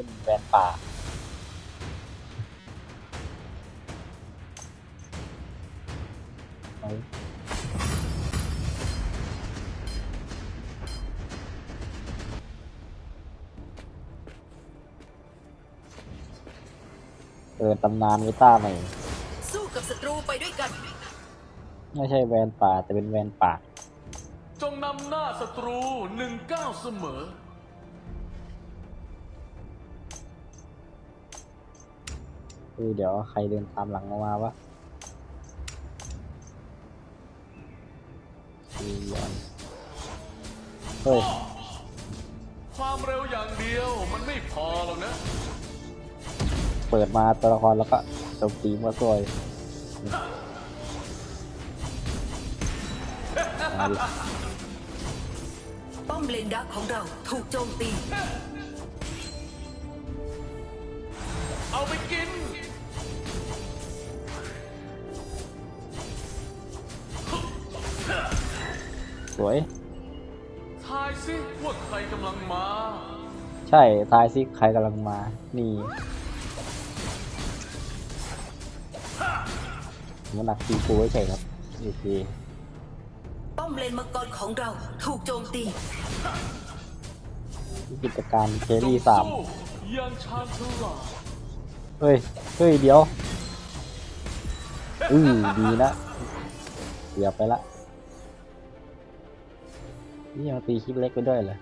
ล่นแวนป่า เอาเปิดตำนานวิต้าใหม่ สู้กับศัตรูไปด้วยกัน ไม่ใช่แวนป่าแต่เป็นแวนป่า จงนำหน้าศัตรูหนึ่งก้าวเสมอ คือเดี๋ยวใครเดินตามหลังออกมาวะซียอนเฮ้ยความเร็วอย่างเดียวมันไม่พอหรอกนะ เปิดมาตัวละครแล้วก็โจมตีมาสวยมาดิป้อมเลนดักของเราถูกโจมตี วย ทายสิว่าใครกำลังมา ใช่ทายซิใครกำลังมา นี่มันหนักตีกูไว้ใช่ครับโอเคป้อมเลนมังกรของเราถูกโจมตีกิจการเคจงรี่สามสู้อยังชาญฉลาดเฮ้ย เฮ้ย เดี๋ยว อือดีนะเสียไปละ นี่ยังตีคลิปเล็กไปด้วยเลย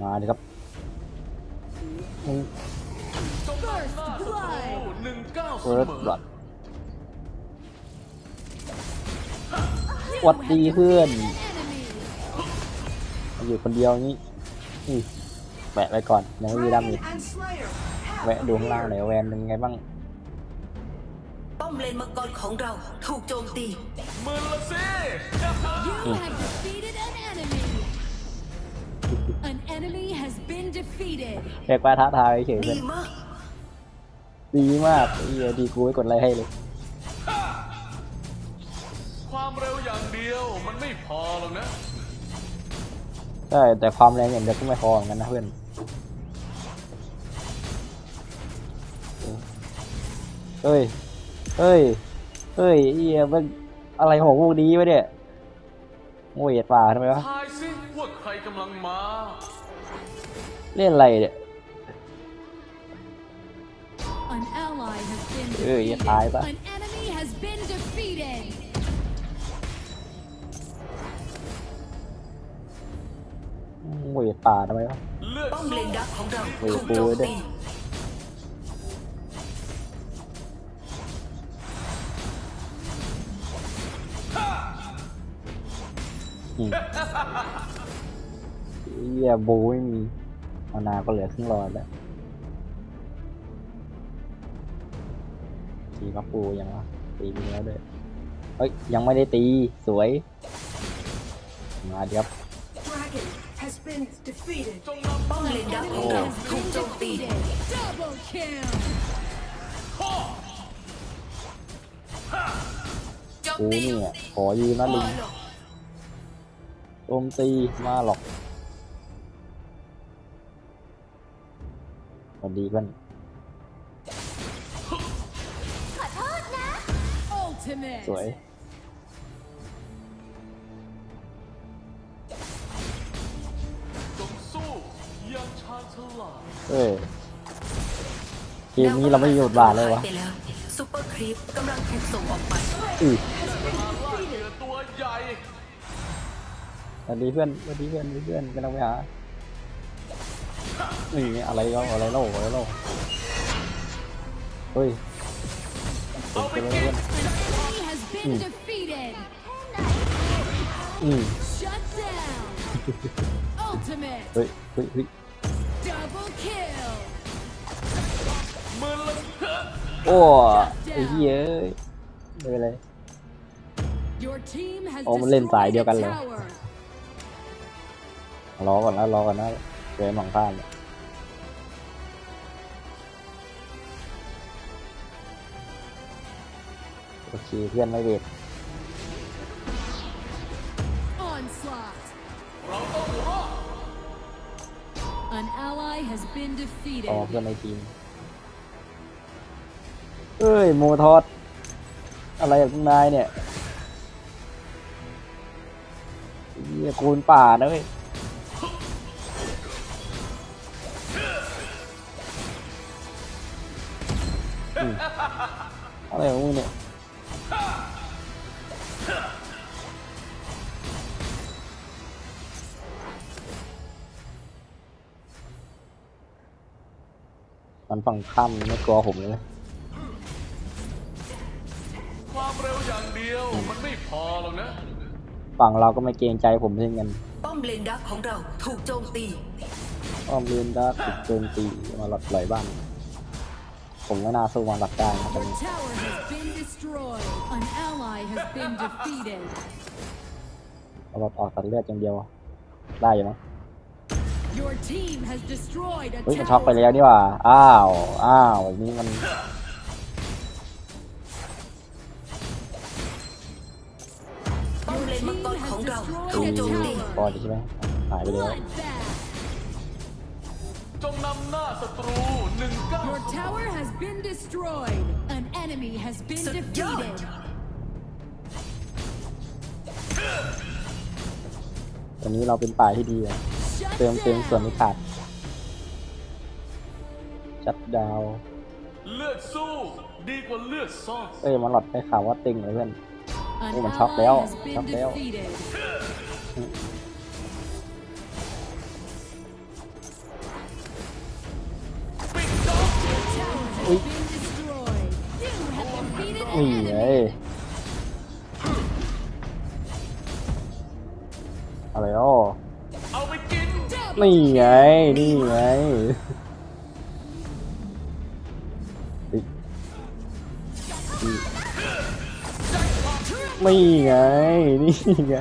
มาดิครับหนึ่งก้าเฟิร์สบลัดวัดดีเพื่อน อยู่คนเดียวนี้แวะไปก่อนยังไม่มีดาเมจแวะดูข้างล่างหน่อยแวนเป็นไงบ้าง อมเลนมังกรของเราถูกโจมตีมือละสิ You have defeated an enemy. An enemy has been defeated. แค่ปาท้าทายเฉยๆดีเพื่อนมากดีมากไอ้เหี้ยดีกูไว้กดไลค์ให้เลย ความเร็วอย่างเดียวมันไม่พอหรอกนะ ใช่แต่ความแรงอย่างเดียวก็ไม่พอเหมือนกันนะเพื่อนเฮ้ย เฮ้ย เฮ้ยไอ้เหี้ยมันอะไรของพวกนี้วะเนี่ยโอ้ยป่าทำไมวะ ทายสิว่าใครกำลังมา เล่นอะไรเนี่ย An ally has been Ừ, vậy defeated. tài ta. An enemy has been defeated. โอ้ยป่าทำไมวะ เลือดป้อมเลสู้นดักของเราโอ้ยถูกโจมโอ้ยด้วยตี อืมเหี้ยบูไม่มีมานาก็เหลือครึ่งหลอดแล้วตีมาปูยังวะตีไปแล้วด้วยเฮ้ยยังไม่ได้ตีสวย มาเดี๋ยว Dragon has been defeated. จงนำป้อมเลนดักของเราถูกโจมตี Double kill. โจมกูตีเนี่ยขอยืนนะลิง โจมตีมาหรอกสวัสดีเพื่อน Ultimate. สวย จงสู้อยังชาญฉลาดเอ้ยเกมนี้เราไม่มีบทบาทเลยวะหไปแล้วซูเปอร์ครีปกำลังถูกส่งออกไป อือมาล่า วัสดีเพื่อนสวัสดีเพื่อนสวัสดีเพื่อนกำลังไปหานี่อะไรเล่าอะไรเล่าอะไรเล่าเฮ้ยเอาไปเจอกิแล้วนเพื่อน Enemy has been defeated. อืม Shut down. Ultimate. เฮ้ยเฮ้ยเฮ้ย Double kill. มือละโอ้ไอ้เหี้ยเอ้ยไม่เป็นไร Your team has โอ้มันเล่นสาย destroyed เดียวกัน a เลย tower. รอก่อนนะรอก่อนนะเจอหมองข้ามเนี่ยโอเคเพื่อนไม่เวท onslaught. เราต้องรอด An ally has been ต่อ defeated. เพื่อนในทีม เอ้ย โมทอสอะไรกับคุณนายเนี่ยเฮียคูณป่านะเว้ย อืมอะไรของมึงเนี่ยมันฝั่งข้ามไม่กลัวผมเลยความเร็วอย่างเดียวมันไม่พอหรอกนะ ฝั่งเราก็ไม่เกรงใจผมเช่นกันป้อมเลนดักของเราถูกโจมตี อ้อมเรียนได้ติดโจมตีมาหลัดไหลบ้าน ผมไม่น่าสู้มาหลัดได้นะตอน Your นี้ tower has been destroyed. An ally has been defeated. เอาหลัดออกตัดเลือดอย่างเดียว ได้อยู่มั้ง Your team has destroyed a เฮ้ยมันช็อกไป tower. แล้วนี่หว่า อ้าว อ้าวแบบนี้มันป้อมเลนมัง Team กรข has องเรา destroyed ถูก a โจมตีพอ tower. ดีใช่ไหมหายไปแล้ว Bloodbath. จงนำหน้าศัตรูหนึ่งเก้า Your tower has been destroyed. An enemy has been สุดยอด defeated. ตอนนี้เราเป็นป่าที่ดีอะ Shut เติมเต็มส่วนที่ down. ขาดชัดดาวน์เลือดสู้ดีกว่าเลือดซ่อน เอ้ยมันหลอดได้ข่าวว่าติงเลยเพื่อน An Oh, mình ally sắp đéo, has been sắp đéo. defeated. นี่ไง นี่ไงนี่ไง นี่ไง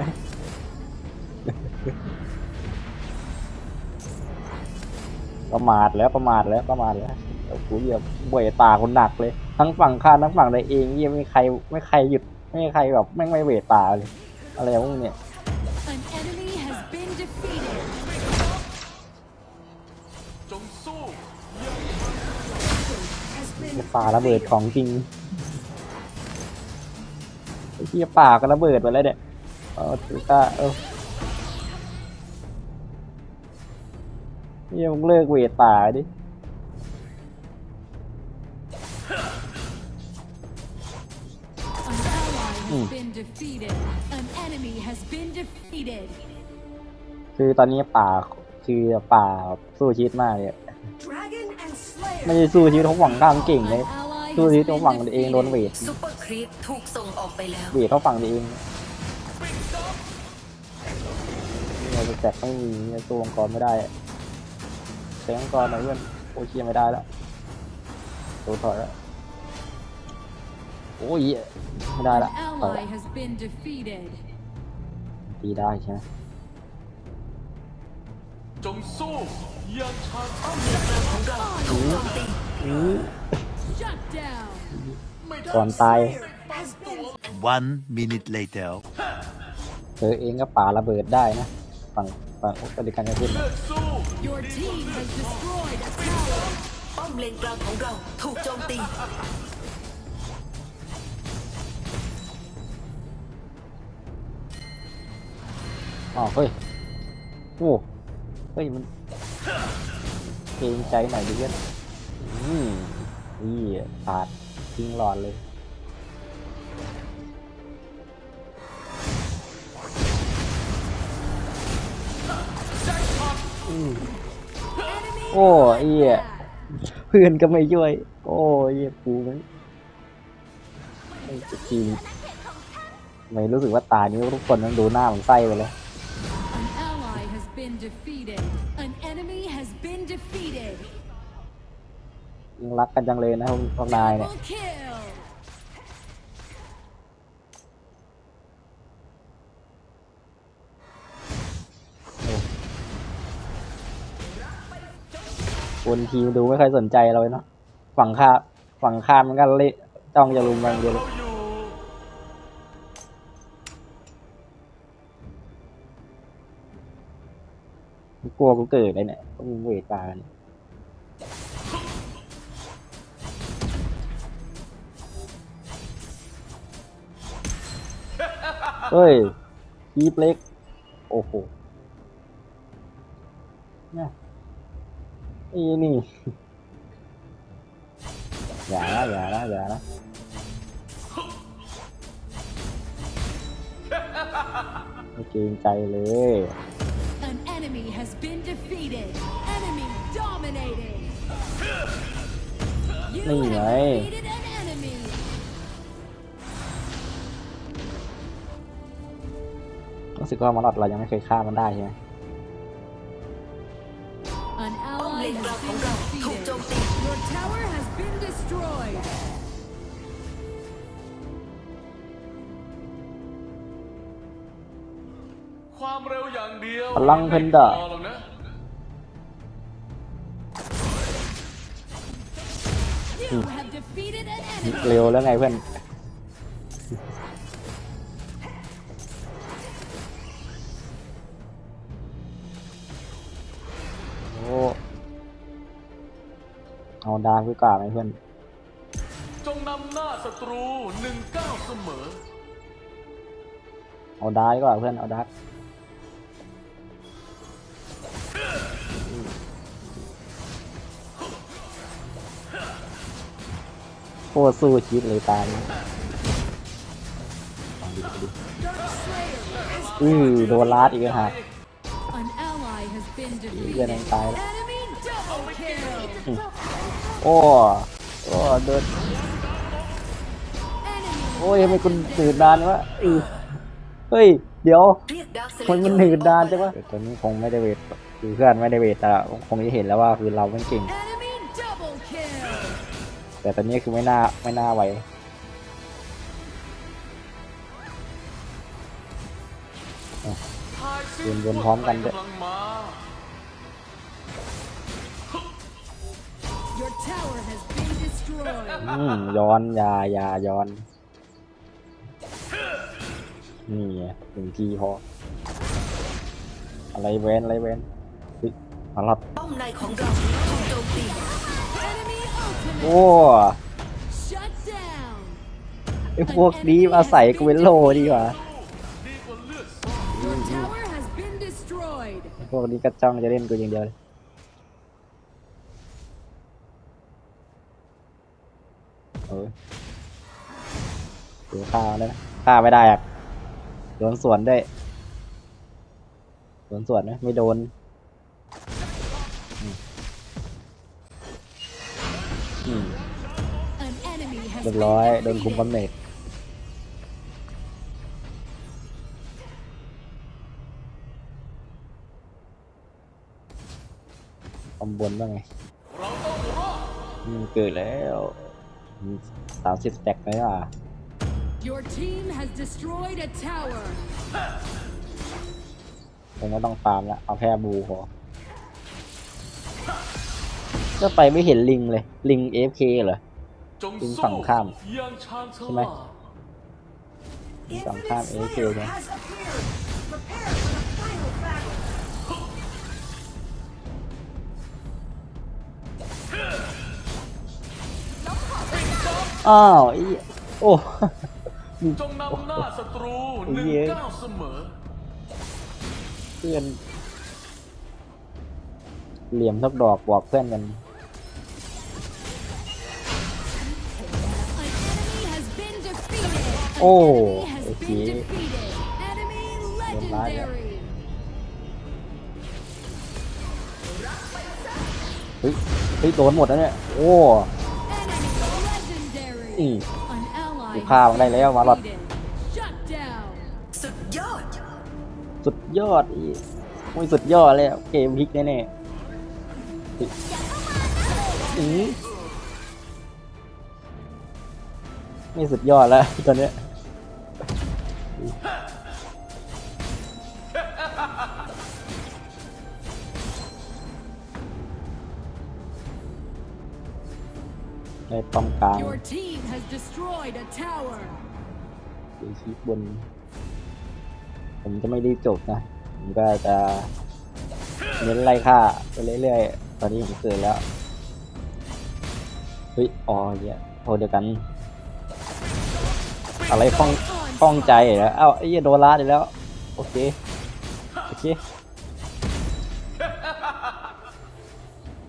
ประมาทแล้วประมาทแล้วประมาทแล้วเดี๋ยวกูเหยียบเบยตาคนหนักเลย ทั้งฝั่งข้าทั้งฝั่งใดเองเยี่ยไม่ใครไม่ใครหยุดไม่ใครแบบแม่ไม่เวทตาเลย อะไรของมึงเนี่ย ป่าระเบิดของจริงไอ้ที่ป่าก็ระเบิดไปแล้วเนี่ยเอาถือตาเออเนี่ยมึงเลิกเวทป่าดิ An ally has Hmm. been defeated. An enemy has been defeated. คือตอนนี้ป่าคือป่าสู้ชีวิตมากเลย Dragon and ไม่ Slayer. ได้สู้ชีวิตของฝั่งข้ามเก่งเลย An ally สู้ has ชีวิตของฝั่ง been ตัวเองโดนเว defeated. ทซุปเปอร์ครีปถูกส่งออกไปแล้วเวทเขาฝั่งตัวเองเราจะแจกไม่มีเนี่ยสู้มังกรไม่ได้ใช้มังกรหน่อยเพื่อนโอ้ยเชียไม่ได้แล้วตัวถอยแล้วโอ้ยไม่ได้ An ละถอย ally ละ has been defeated. ตีได้ใช่ไหม จงสู้อย่างชาญป้อมเลนกลางของเราถูกโจมตีอื้อ Shut down. ก่อนตาย Has been One minute later. เธอเองก็ป่าระเบิดได้นะ ฝั่งฝั่งปฏิการจะพูดเลือดสู้ Your team has destroyed a tower. ป้อมเลนกลางของเราถูกโจมตี อ๋อเฮ้ยโอ้ เฮ้ยมันเกรงใจหน่อยดิเพื่อนอืมนี่ขาดทิ้งหลอดเลยโอ้ยเพื่อนก็ไม่ช่วย โอ้ยเหี้ยกูมันไอ้ทีมไม่รู้สึกว่าตานี้ทุกคนต้องดูหน้ามันไส้ไปแล้ว ยังรักกันจังเลยนะพวกพวกนายเนี่ยคนทีมดูไม่ค่อยสนใจเราเลยเนาะฝั่งข้าฝั่งข้ามมันก็เละจ้องจะลุมมันเดียวเลยกลัวกูเกิดเลยเนี่ยต้องเวทตากัน เฮ้ยคีบเล็ก โอ้โหเนี่ยอีนี่ อย่านะอย่านะอย่านะไม่เกรงใจเลย An enemy has been defeated. Enemy dominating. You นี่ have ไง defeated รู้สึกว่ามันอดเรายังไม่เคยฆ่ามันได้ใช่ไหม An ป้อมเล ally นกลาง has ของ been เราถูกโจม defeated. ตี Your tower has been destroyed. ความเร็วอย่างเดียวพลังเพนดาไม่พอหรอกนะ You have defeated an enemy. เร็วแล้วไงเพื่อน เอาดาร์กดีกว่าไหมเพื่อน จงนำหน้าศัตรูหนึ่งเก้าวเสมอ เอาดาร์กดีกว่าเพื่อน เอาดาร์กโคตรสู้ชีวิตเลยตายนี้ลองดูดิอือโดนลาดอีกแล้วฮะ An ally has been เพื่อน defeated. ยังตายแล้ว Enemy double kill. โอ้โอ้เดิน Enemy โอ้ยทำไมคุณหนืดนานวะอือเฮ้ย เดี๋ยวเรียกดาร์คเซเลมันมันหนืดนานใช่ปะตอนนี้คงไม่ได้เวทคือเพื่อนไม่ได้เวทแต่คงจะเห็นแล้วว่าคือเราไม่เก่ง Enemy double kill. แต่ตอนนี้คือไม่น่าไม่น่าไหวทายสิเดินๆพร้อมกันด้วย tower has been destroyed. อืมย้อนอยาอยาย้อน นี่ไงหนึ่งทีพอ อะไรเว้นอะไรเว้นเฮ้ยมาลัดป้อมในของเราถูกโจมตี Enemy ultimate. โอ้ Shut down. ไอพวกนี้มาใส่กูเป็นโลดีกว่าดีกว่าเลือดซ่อน Your tower has been destroyed. พวกนี้ก็จ้องจะเล่นกูอย่างเดียวเลย เดี๋ยวฆ่าเลยนะฆ่าไม่ได้อะโดนสวนด้วยโดนสวนไหมไม่โดนเรียบร้อยโดนคุมกำเนิดตำบนว่าไงเราต้องเกิดแล้วสามสิบแต็กเลยอะ Your team has destroyed a tower. คงไม่ต้องฟาร์มละเอาแค่บูพอก็ไปไม่เห็นลิงเลย ลิง AFK เหรอ จงลิงสู้ฝั่งข้ามอย่างชาญฉใช่ไหมลาดฝั่ง Infinite ข้าม AFK Slayer นะ has appeared. Prepare for the final battle. อ้าวไอ้โอ้ จงนำหน้าศัตรูหนึ่งเย้เก้าวเสมอเพื่อน เหลี่ยมทักดอกบอกเพื่อนกัน An enemy has been defeated. An Oh, enemy has okay. been defeated. Enemy legendary. เฮ้ยเฮ้ยโดนหมดแล้วเนี่ย โอ้ Enemy legendary. อืม An ally กูฆ่ามันได้แล้วมาหลอดสุดยอด สุดยอดอีไม่สุดยอดเลยอเกมพลิกแน่ๆอือไม่สุดยอดแล้วตอนเนี้ย ในป้อมกลาง Your team has destroyed a tower. ดูคลิปบน ผมจะไม่รีบจบนะ ผมก็จะเน้นไล่ฆ่าไปเรื่อยๆ ตอนนี้ผมเกิดแล้ว เฮ้ย อ๋อเหี้ยโทษเดียวกัน อะไรฟ้องฟ้องใจเหรอเอ้าไอ้เหี้ยโดนลาดอีกแล้ว โอเค โอเค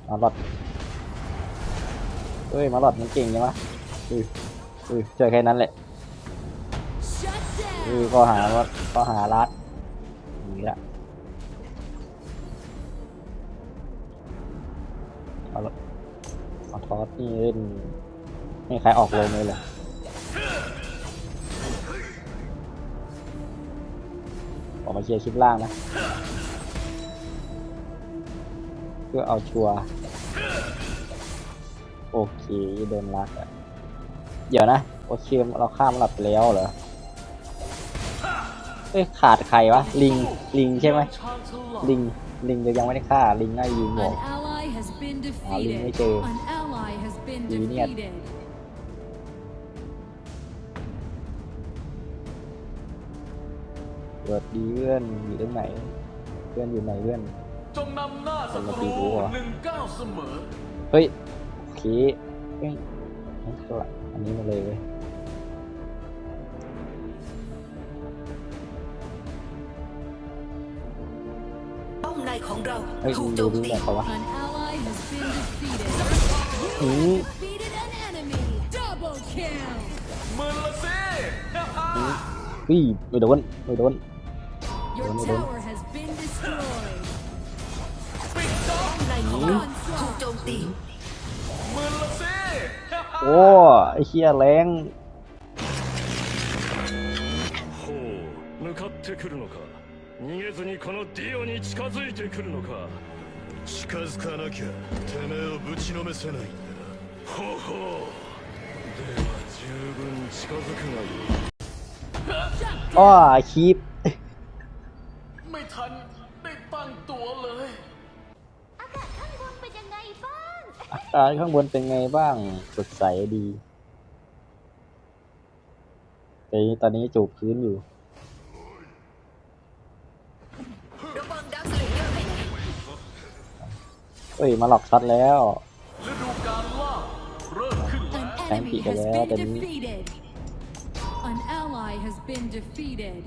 มาหลอด เฮ้ยมาหลอดมันเก่งยังวะอุ้ยอุ้ยช่วยแค่นั้นแหละ Shut อุ้ย down. ก็หาว่าก็หารัดนี่ละเอาละเอาทอสนี่เล่นไม่มีใครออกลงเลยเหรอออกมาเคลียร์คลิปล่างนะ เพื่อเอาชัวร์ โอเคโดนรัดอะเดี๋ยวนะโอเคเราข้ามหลับไปแล้วเหรอเอ้ยขาดใครวะลิงลิงใช่ไหมชาญฉลาดลิงลิงจะยังไม่ได้ฆ่าลิงน่าจะยิงบอก An ally has been Ah, Linh mới defeated. chơi. An ally has been Lý Nhiệt. defeated. สวัสดีเพื่อนอยู่ตรงไหนเพื่อนอยู่ไหนเพื่อนจงนำหน้าศัตคนละปีรูรู้อะหนึ่งเก้าวเสมอเฮ้ยโอ เคเฮ้ยเอาสลับอันนี้มาเลยเว้ยป้อมในของเราเฮ้ยถูมึกงโจดูมดูตีแบบเขาวะ An ally has been defeated. อืม Defeated an enemy. Double kill. มือละสิ อุ้ยไม่โดนไม่โดน Your Đúng rồi, đúng. tower has been destroyed. ปิดจ๊อบในของเรา Onslaught. ถูกโจมตีมือละสิ โอ้ไอ้เชี่ยแรง ほう向かってくるのか逃げずにこのディオに近づいてくるのか近づかなきゃてめえをぶちのめせないんだほうほうでは十分近づくがいい อ้อคีป บ้างสดใสดีแต่ตอนนี้จูบพื้นอยู่ ระวังดักสเลเยอร์ให้ดีเฮ้ย มาหลอกช็อตแล้ว ฤดูการล่าเริ่มขึ้นแล้ว An Thank enemy you, has Gabriel, been then- defeated. An ally has been defeated.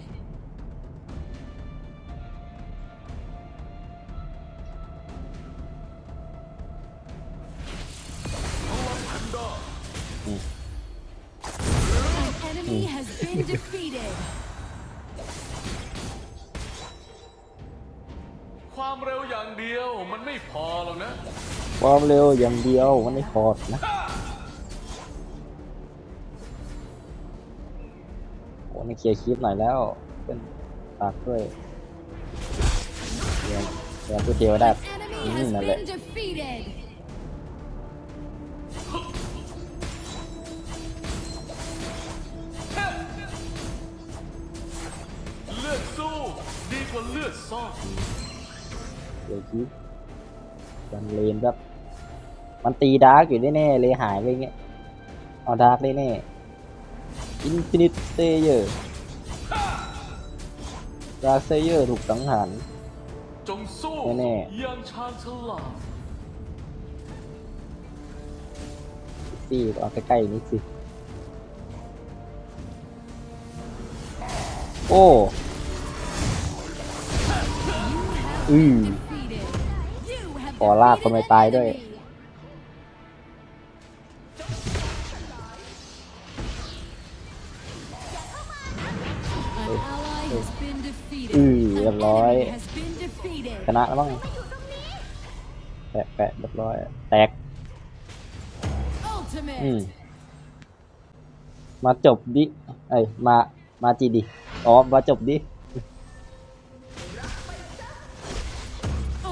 ไม่พอหรอกนะ ความเร็วอย่างเดียวมันไม่พอนะโอ้ไม่เคลียร์คลิปหน่อยแล้วเป็นฝากด้วยเดี๋ยวเดี๋ยวพูดเดียวได้ An enemy has นั่นแหละ been defeated. เลือดสู้ ดีกว่าเลือดซ่อนเดี๋ยวคลิป กันเลนแบบ มันตีดาร์กอยู่แน่ๆเลยหายไปเงี้ย เอาดาร์กได้แน่อินฟินิตเซเยอร์ดาร์กเซเยอร์ถูกสังหาร จงสู้แน่อยังชาญฉลาดซี่เอาใกล้ๆนิดสิ โอ้อือ อลากคนไป defeated ตาย an ด้วย enemy. An ally has been defeated. อือเรียบ An ร้อย enemy has been defeated. ชนะแล้วมั้งแปะแปะเรียบร้อย แตก Ultimate. อืมมาจบดิ เอ้ย มา มาจีดิ อ๋อ มาจบดิ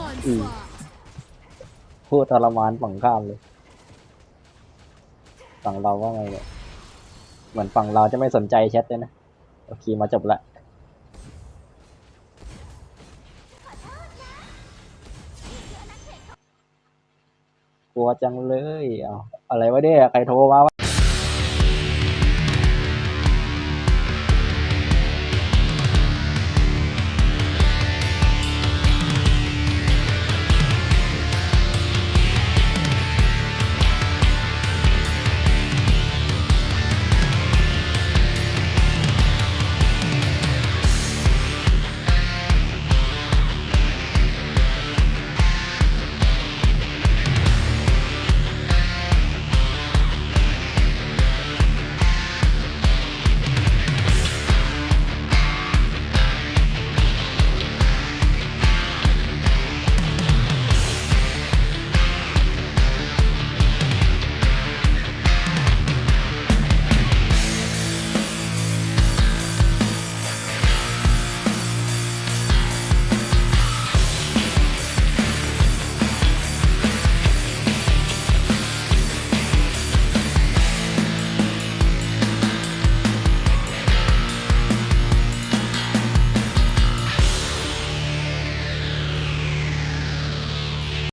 Onslaught. พูดทรมานฝั่งข้ามเลย ฝั่งเราว่าไงเนี่ย เหมือนฝั่งเราจะไม่สนใจแชทเลยนะ โอเคมาจบละกลัวจังเลย เอาอะไรวะเนี่ยใครโทรมาวะ